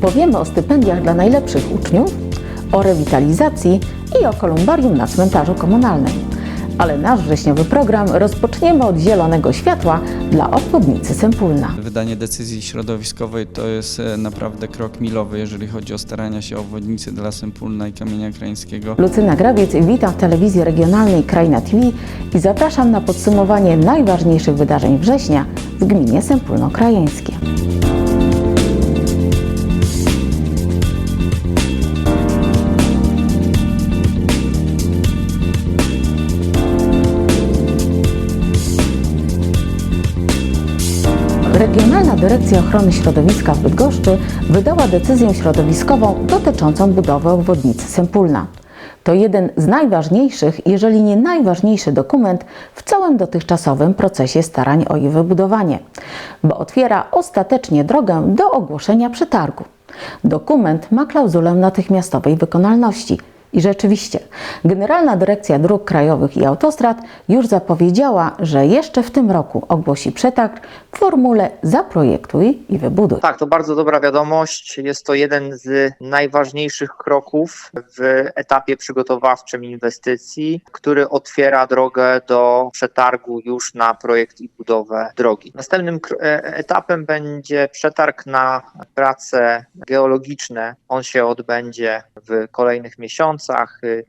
Powiemy o stypendiach dla najlepszych uczniów, o rewitalizacji i o kolumbarium na cmentarzu komunalnym. Ale nasz wrześniowy program rozpoczniemy od zielonego światła dla obwodnicy Sępólna. Wydanie decyzji środowiskowej to jest e, naprawdę krok milowy, jeżeli chodzi o starania się o obwodnicy dla Sępólna i Kamienia Krańskiego. Lucyna Grabiec, witam w telewizji regionalnej Kraina TV i zapraszam na podsumowanie najważniejszych wydarzeń września w gminie Sępólno-Krajeńskie. Dyrekcja Ochrony Środowiska w Bydgoszczy wydała decyzję środowiskową dotyczącą budowy obwodnicy Sępólna. To jeden z najważniejszych, jeżeli nie najważniejszy dokument w całym dotychczasowym procesie starań o jej wybudowanie, bo otwiera ostatecznie drogę do ogłoszenia przetargu. Dokument ma klauzulę natychmiastowej wykonalności. I rzeczywiście, Generalna Dyrekcja Dróg Krajowych i Autostrad już zapowiedziała, że jeszcze w tym roku ogłosi przetarg w formule zaprojektuj i wybuduj. Tak, to bardzo dobra wiadomość. Jest to jeden z najważniejszych kroków w etapie przygotowawczym inwestycji, który otwiera drogę do przetargu już na projekt i budowę drogi. Następnym e, etapem będzie przetarg na prace geologiczne. On się odbędzie w kolejnych miesiącach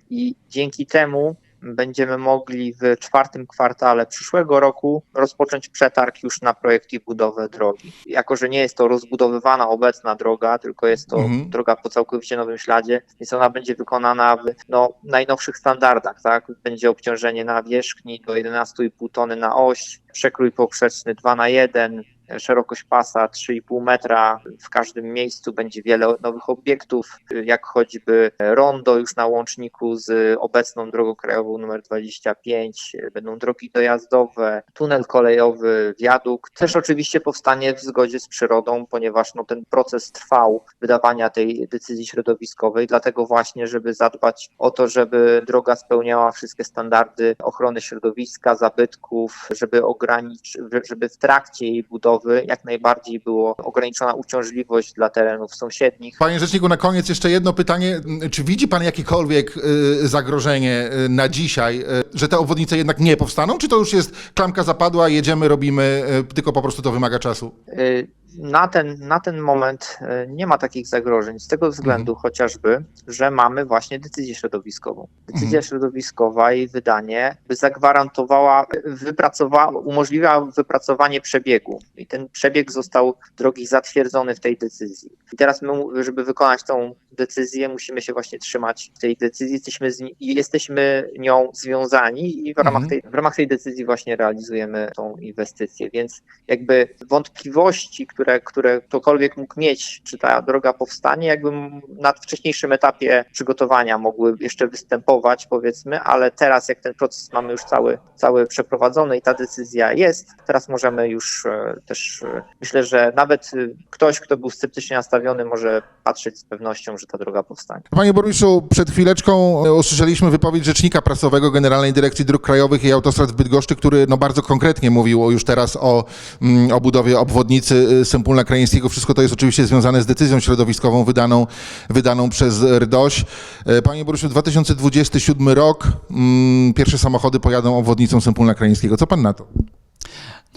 i dzięki temu będziemy mogli w czwartym kwartale przyszłego roku rozpocząć przetarg już na projekt i budowę drogi. Jako, że nie jest to rozbudowywana obecna droga, tylko jest to Mhm. droga po całkowicie nowym śladzie, więc ona będzie wykonana w no, najnowszych standardach. Tak? Będzie obciążenie na wierzchni do 11,5 tony na oś, przekrój poprzeczny 2 na 1 szerokość pasa 3,5 metra. W każdym miejscu będzie wiele nowych obiektów, jak choćby rondo już na łączniku z obecną drogą krajową numer 25. Będą drogi dojazdowe, tunel kolejowy, wiadukt. Też oczywiście powstanie w zgodzie z przyrodą, ponieważ no, ten proces trwał wydawania tej decyzji środowiskowej, dlatego właśnie, żeby zadbać o to, żeby droga spełniała wszystkie standardy ochrony środowiska, zabytków, żeby ograniczyć, żeby w trakcie jej budowy jak najbardziej było ograniczona uciążliwość dla terenów sąsiednich. Panie Rzeczniku, na koniec jeszcze jedno pytanie. Czy widzi Pan jakiekolwiek y, zagrożenie y, na dzisiaj, y, że te obwodnice jednak nie powstaną? Czy to już jest klamka zapadła, jedziemy, robimy, tylko po prostu to wymaga czasu? Y, Na ten, na ten moment y, nie ma takich zagrożeń, z tego względu chociażby, że mamy właśnie decyzję środowiskową. Decyzja Mhm. środowiskowa i wydanie by zagwarantowała, wypracowała, umożliwiała wypracowanie przebiegu. I ten przebieg został drogi zatwierdzony w tej decyzji. I teraz my, żeby wykonać tą decyzję, musimy się właśnie trzymać tej decyzji. Jesteśmy, z, jesteśmy nią związani i w ramach, Mhm. tej, w ramach tej decyzji właśnie realizujemy tą inwestycję. Więc jakby wątpliwości, które, które ktokolwiek mógł mieć, czy ta droga powstanie, jakby na wcześniejszym etapie przygotowania mogły jeszcze występować, powiedzmy, ale teraz jak ten proces mamy już cały, cały przeprowadzony i ta decyzja jest, teraz możemy już e, też, e, myślę, że nawet e, ktoś, kto był sceptycznie nastawiony, może patrzeć z pewnością, że ta droga powstanie. Panie burmistrzu, przed chwileczką usłyszeliśmy wypowiedź rzecznika prasowego Generalnej Dyrekcji Dróg Krajowych i Autostrad w Bydgoszczy, który no, bardzo konkretnie mówił już teraz o, mm, o budowie obwodnicy Sępólna Krajeńskiego. Wszystko to jest oczywiście związane z decyzją środowiskową wydaną, wydaną przez RDOŚ. E, Panie burmistrzu, 2027 rok, mm, pierwsze samochody pojadą obwodnicą Sępólna Krajeńskiego. Co pan na to?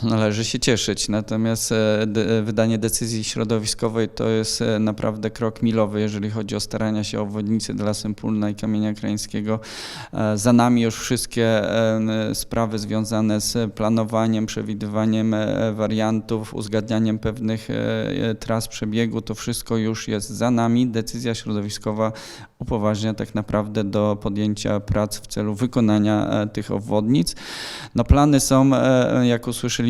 Należy się cieszyć, natomiast e, de, wydanie decyzji środowiskowej to jest e, naprawdę krok milowy, jeżeli chodzi o starania się o obwodnicy dla Sępólna i Kamienia Krańskiego. E, Za nami już wszystkie e, sprawy związane z planowaniem, przewidywaniem e, wariantów, uzgadnianiem pewnych e, e, tras przebiegu, to wszystko już jest za nami. Decyzja środowiskowa upoważnia tak naprawdę do podjęcia prac w celu wykonania e, tych obwodnic. No plany są, e, jak usłyszeliśmy,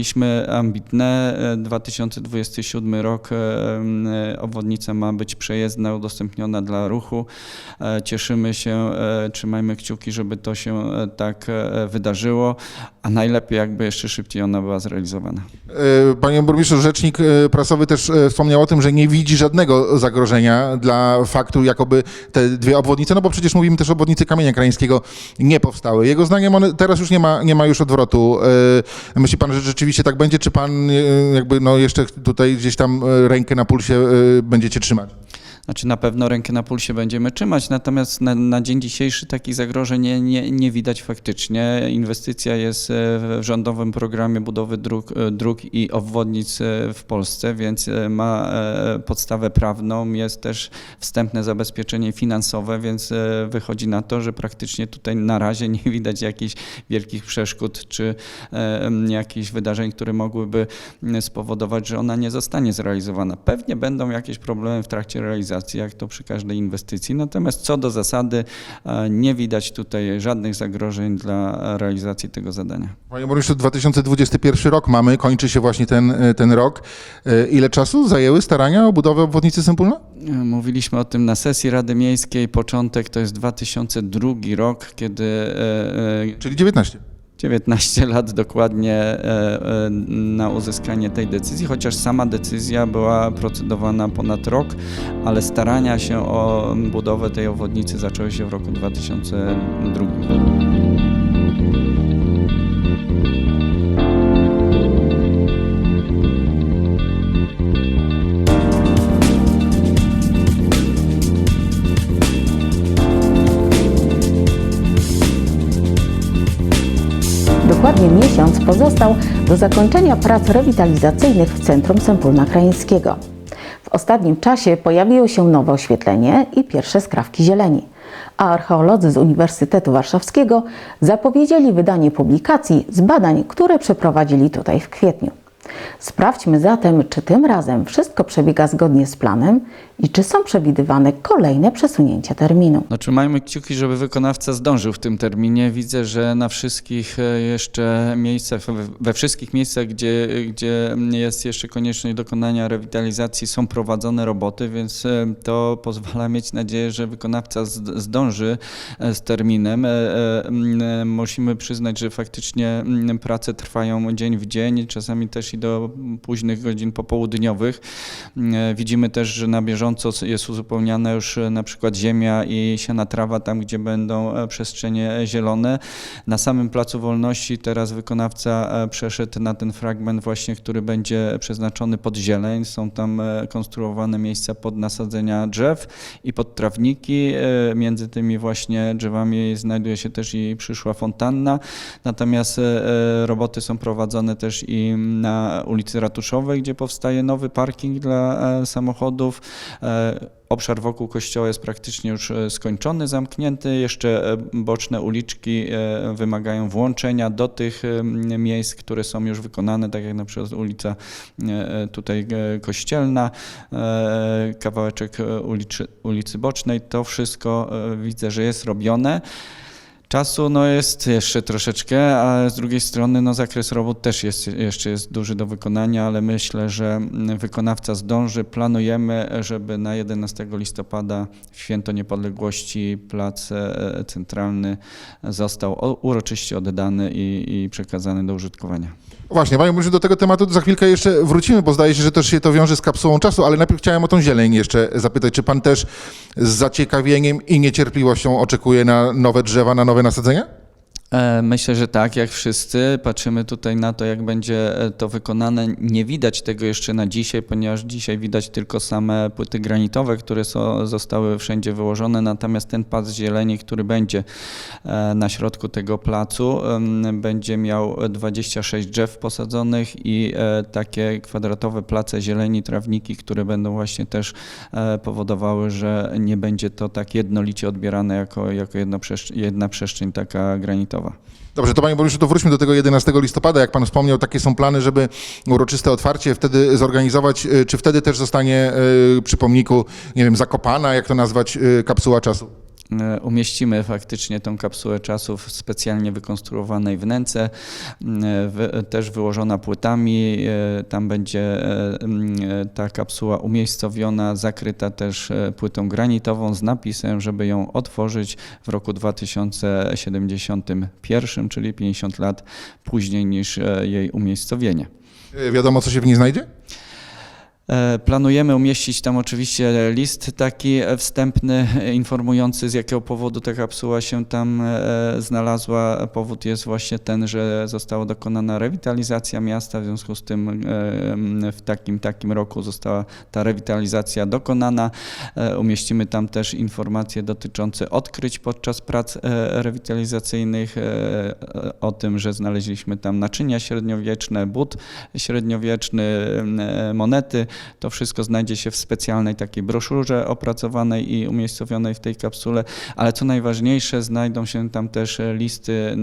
ambitne. E, 2027 rok e, e, obwodnica ma być przejezdna, udostępniona dla ruchu. E, Cieszymy się, e, trzymajmy kciuki, żeby to się e, tak e, wydarzyło, a najlepiej jakby jeszcze szybciej ona była zrealizowana. E, Panie burmistrzu, rzecznik e, prasowy też e, wspomniał o tym, że nie widzi żadnego zagrożenia dla faktu, jakoby te dwie obwodnice, no bo przecież mówimy też o obwodnicy Kamienia Krajeńskiego, nie powstały. Jego zdaniem one, teraz już nie ma, nie ma już odwrotu. E, Myśli pan, że rzeczywiście tak będzie, czy pan e, jakby no jeszcze tutaj gdzieś tam e, rękę na pulsie e, będziecie trzymać? Znaczy na pewno rękę na pulsie będziemy trzymać, natomiast na, na dzień dzisiejszy takich zagrożeń nie, nie, nie widać faktycznie. Inwestycja jest e, w rządowym programie budowy dróg, e, dróg i obwodnic e, w Polsce, więc ma podstawę prawną, jest też wstępne zabezpieczenie finansowe, więc wychodzi na to, że praktycznie tutaj na razie nie widać jakichś wielkich przeszkód czy jakichś wydarzeń, które mogłyby spowodować, że ona nie zostanie zrealizowana. Pewnie będą jakieś problemy w trakcie realizacji, jak to przy każdej inwestycji, natomiast co do zasady e, nie widać tutaj żadnych zagrożeń dla realizacji tego zadania. Panie burmistrzu, 2021 rok mamy, kończy się właśnie ten, e, ten rok. E, Ile czasu zajęły starania o budowę obwodnicy Sępólna? Mówiliśmy o tym na sesji Rady Miejskiej. Początek to jest 2002 rok, kiedy Czyli 19. 19 lat dokładnie e, e, na uzyskanie tej decyzji, chociaż sama decyzja była procedowana ponad rok, ale starania się o budowę tej obwodnicy zaczęły się w roku 2002. Dokładnie miesiąc pozostał do zakończenia prac rewitalizacyjnych w centrum Sępólna Krajeńskiego. W ostatnim czasie pojawiło się nowe oświetlenie i pierwsze skrawki zieleni, a archeolodzy z Uniwersytetu Warszawskiego zapowiedzieli wydanie publikacji z badań, które przeprowadzili tutaj w kwietniu. Sprawdźmy zatem, czy tym razem wszystko przebiega zgodnie z planem i czy są przewidywane kolejne przesunięcia terminu. No, trzymajmy kciuki, żeby wykonawca zdążył w tym terminie. Widzę, że na wszystkich e, jeszcze miejscach, we- wszystkich miejscach, gdzie, gdzie jest jeszcze konieczność dokonania rewitalizacji, są prowadzone roboty, więc e, to pozwala mieć nadzieję, że wykonawca zd- zdąży e, z terminem. Musimy przyznać, że faktycznie prace trwają dzień w dzień, czasami też i do późnych godzin popołudniowych. E, Widzimy też, że na bieżąco jest uzupełniana już e, na przykład ziemia i siana trawa tam, gdzie będą e, przestrzenie zielone. Na samym Placu Wolności teraz wykonawca przeszedł na ten fragment właśnie, który będzie przeznaczony pod zieleń. Są tam konstruowane miejsca pod nasadzenia drzew i pod trawniki. Między tymi właśnie drzewami znajduje się też i przyszła fontanna. Natomiast roboty są prowadzone też i na ulicy Ratuszowej, gdzie powstaje nowy parking dla e, samochodów. E, Obszar wokół kościoła jest praktycznie już e, skończony, zamknięty. Jeszcze boczne uliczki wymagają włączenia do tych miejsc, które są już wykonane, tak jak na przykład ulica tutaj Kościelna, kawałeczek ulicy, ulicy Bocznej. To wszystko widzę, że jest robione. Czasu no jest jeszcze troszeczkę, a z drugiej strony no zakres robót też jest, jeszcze jest duży do wykonania, ale myślę, że wykonawca zdąży. Planujemy, żeby na 11 listopada w Święto Niepodległości plac e, centralny został uroczyście oddany i, i przekazany do użytkowania. Właśnie, panie burmistrzu, do tego tematu za chwilkę jeszcze wrócimy, bo zdaje się, że też się to wiąże z kapsułą czasu, ale najpierw chciałem o tą zieleń jeszcze zapytać. Czy pan też z zaciekawieniem i niecierpliwością oczekuje na nowe drzewa, na nowe nasadzenia? E, Myślę, że tak, jak wszyscy. Patrzymy tutaj na to, jak będzie e, to wykonane. Nie widać tego jeszcze na dzisiaj, ponieważ dzisiaj widać tylko same płyty granitowe, które są, zostały wszędzie wyłożone. Natomiast ten pas zieleni, który będzie e, na środku tego placu, będzie miał 26 drzew posadzonych i e, takie kwadratowe place zieleni, trawniki, które będą właśnie też e, powodowały, że nie będzie to tak jednolicie odbierane jako, jako jedna przestrzeń taka granitowa. Dobrze, to panie burmistrzu, to wróćmy do tego 11 listopada. Jak pan wspomniał, takie są plany, żeby uroczyste otwarcie wtedy zorganizować. Y, Czy wtedy też zostanie y, przy pomniku, nie wiem, zakopana, jak to nazwać, y, kapsuła czasu? E, Umieścimy faktycznie tą kapsułę czasu w specjalnie wykonstruowanej wnęce, wy- też wyłożona płytami. e, Tam będzie e, e, ta kapsuła umiejscowiona, zakryta też e, płytą granitową z napisem, żeby ją otworzyć w roku 2071, czyli 50 lat później niż e, jej umiejscowienie. Wiadomo, co się w niej znajdzie? E, Planujemy umieścić tam oczywiście list taki wstępny, informujący z jakiego powodu ta kapsuła się tam e, znalazła. Powód jest właśnie ten, że została dokonana rewitalizacja miasta, w związku z tym e, w takim, takim roku została ta rewitalizacja dokonana. Umieścimy tam też informacje dotyczące odkryć podczas prac rewitalizacyjnych, o tym, że znaleźliśmy tam naczynia średniowieczne, but średniowieczny, monety. To wszystko znajdzie się w specjalnej takiej broszurze opracowanej i umiejscowionej w tej kapsule, ale co najważniejsze, znajdą się tam też listy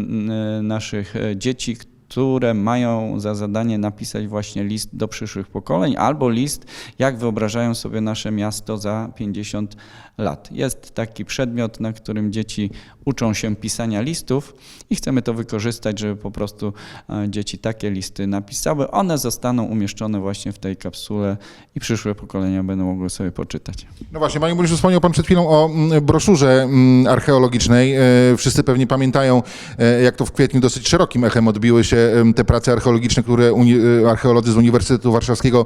naszych dzieci, które mają za zadanie napisać właśnie list do przyszłych pokoleń albo list, jak wyobrażają sobie nasze miasto za 50 lat. Jest taki przedmiot, na którym dzieci uczą się pisania listów i chcemy to wykorzystać, żeby po prostu e, dzieci takie listy napisały. One zostaną umieszczone właśnie w tej kapsule i przyszłe pokolenia będą mogły sobie poczytać. No właśnie, panie burmistrzu, wspomniał pan przed chwilą o mm, broszurze mm, archeologicznej. E, Wszyscy pewnie pamiętają, e, jak to w kwietniu dosyć szerokim echem odbiły się te prace archeologiczne, które e, archeolodzy z Uniwersytetu Warszawskiego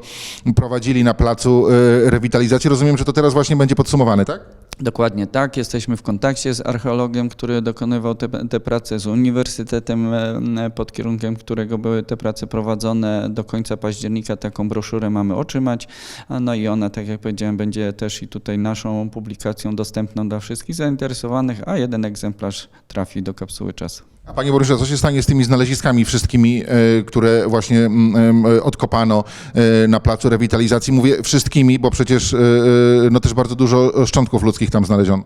prowadzili na placu e, rewitalizacji. Rozumiem, że to teraz właśnie będzie podsumowane, tak? Dokładnie tak. Jesteśmy w kontakcie z archeologiem, który dokonywał te, te prace, z uniwersytetem, e, pod kierunkiem którego były te prace prowadzone. Do końca października taką broszurę mamy otrzymać. No i ona, tak jak powiedziałem, będzie też i tutaj naszą publikacją dostępną dla wszystkich zainteresowanych, a jeden egzemplarz trafi do kapsuły czasu. A panie burmistrzu, co się stanie z tymi znaleziskami wszystkimi, e, które właśnie mm, e, odkopano e, na placu rewitalizacji? Mówię wszystkimi, bo przecież no też bardzo dużo szczątków ludzkich tam znaleziono.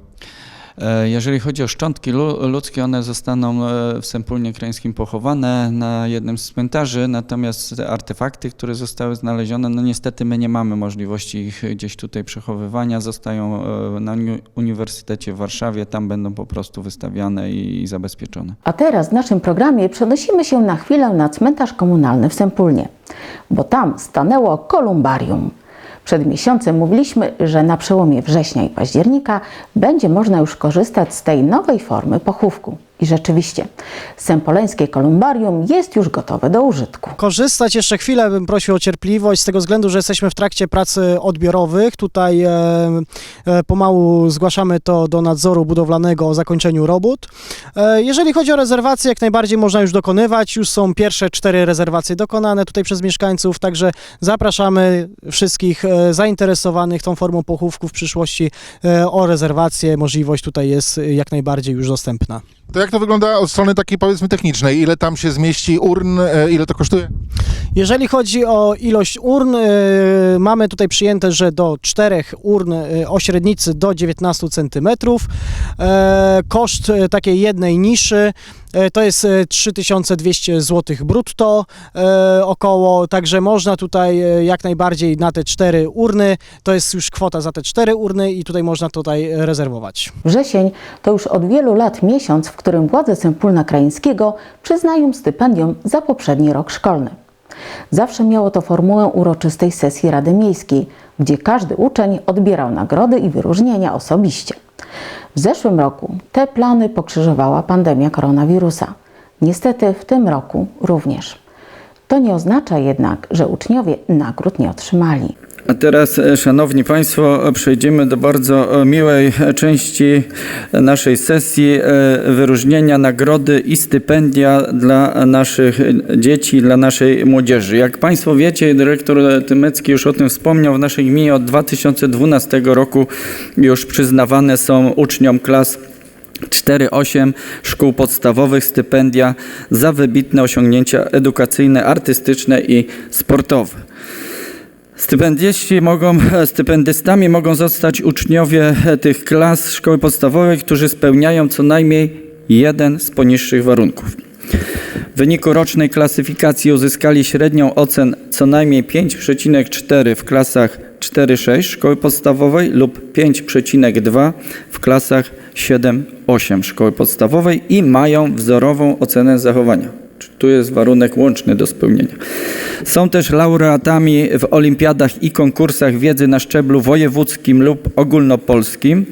E, Jeżeli chodzi o szczątki lu- ludzkie, one zostaną e, w Sępólnie Krańskim pochowane na jednym z cmentarzy, natomiast te artefakty, które zostały znalezione, no niestety my nie mamy możliwości ich gdzieś tutaj przechowywania, zostają e, na uni- Uniwersytecie w Warszawie, tam będą po prostu wystawiane i zabezpieczone. A teraz w naszym programie przenosimy się na chwilę na cmentarz komunalny w Sępólnie, bo tam stanęło kolumbarium. Przed miesiącem mówiliśmy, że na przełomie września i października będzie można już korzystać z tej nowej formy pochówku. I rzeczywiście, sępoleńskie kolumbarium jest już gotowe do użytku. korzystać. Jeszcze chwilę bym prosił o cierpliwość z tego względu, że jesteśmy w trakcie pracy odbiorowych. Tutaj e, e, pomału zgłaszamy to do nadzoru budowlanego o zakończeniu robót. E, jeżeli chodzi o rezerwacje, jak najbardziej można już dokonywać. Już są pierwsze cztery rezerwacje dokonane tutaj przez mieszkańców, także zapraszamy wszystkich e, zainteresowanych tą formą pochówku w przyszłości e, o rezerwację. Możliwość tutaj jest e, jak najbardziej już dostępna. To jak to wygląda od strony takiej powiedzmy technicznej? Ile tam się zmieści urn, e, ile to kosztuje? Jeżeli chodzi o ilość urn, y, mamy tutaj przyjęte, że do czterech urn y, o średnicy do 19 cm. E, koszt takiej jednej niszy e, to jest e, 3200 zł brutto e, około, także można tutaj e, jak najbardziej na te cztery urny, to jest już kwota za te cztery urny i tutaj można tutaj rezerwować. Wrzesień to już od wielu lat miesiąc, w którym władze Sępólna Krajeńskiego przyznają stypendium za poprzedni rok szkolny. Zawsze miało to formułę uroczystej sesji Rady Miejskiej, gdzie każdy uczeń odbierał nagrody i wyróżnienia osobiście. W zeszłym roku te plany pokrzyżowała pandemia koronawirusa. Niestety w tym roku również. To nie oznacza jednak, że uczniowie nagród nie otrzymali. A teraz, e, Szanowni Państwo, przejdziemy do bardzo e, miłej e, części naszej sesji wyróżnienia nagrody i stypendia dla naszych dzieci, dla naszej młodzieży. Jak Państwo wiecie, dyrektor Tymecki już o tym wspomniał, w naszej gminie od 2012 roku już przyznawane są uczniom klas 4-8 szkół podstawowych stypendia za wybitne osiągnięcia edukacyjne, artystyczne i sportowe. Mogą, stypendystami mogą zostać uczniowie tych klas szkoły podstawowej, którzy spełniają co najmniej jeden z poniższych warunków. W wyniku rocznej klasyfikacji uzyskali średnią ocen co najmniej 5,4 w klasach 4-6 szkoły podstawowej lub 5,2 w klasach 7-8 szkoły podstawowej i mają wzorową ocenę zachowania. Tu jest warunek łączny do spełnienia. Są też laureatami w olimpiadach i konkursach wiedzy na szczeblu wojewódzkim lub ogólnopolskim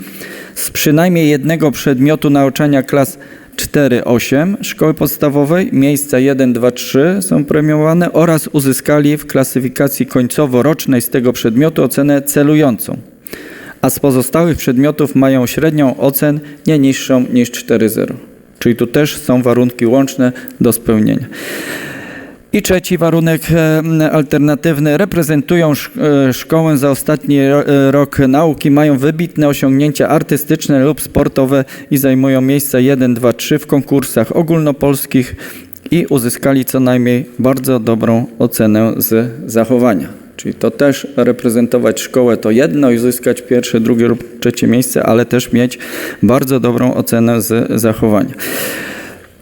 z przynajmniej jednego przedmiotu nauczania klas 4-8 szkoły podstawowej, miejsca 1, 2, 3 są premiowane oraz uzyskali w klasyfikacji końcowo-rocznej z tego przedmiotu ocenę celującą, a z pozostałych przedmiotów mają średnią ocen nie niższą niż 4,0. Czyli tu też są warunki łączne do spełnienia. I trzeci warunek e, alternatywny. Reprezentują e, szkołę za ostatni e, rok nauki, mają wybitne osiągnięcia artystyczne lub sportowe i zajmują miejsca 1, 2, 3 w konkursach ogólnopolskich i uzyskali co najmniej bardzo dobrą ocenę z zachowania. Czyli to też reprezentować szkołę to jedno i uzyskać pierwsze, drugie lub trzecie miejsce, ale też mieć bardzo dobrą ocenę z zachowania.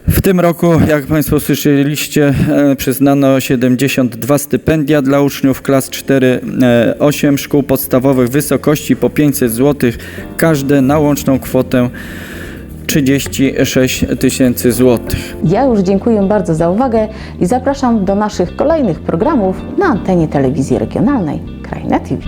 W tym roku, jak Państwo słyszeliście, e, przyznano 72 stypendia dla uczniów klas 4-8 szkół podstawowych wysokości po 500 zł, każde na łączną kwotę 36 tysięcy złotych. Ja już dziękuję bardzo za uwagę i zapraszam do naszych kolejnych programów na antenie telewizji regionalnej Kraina TV.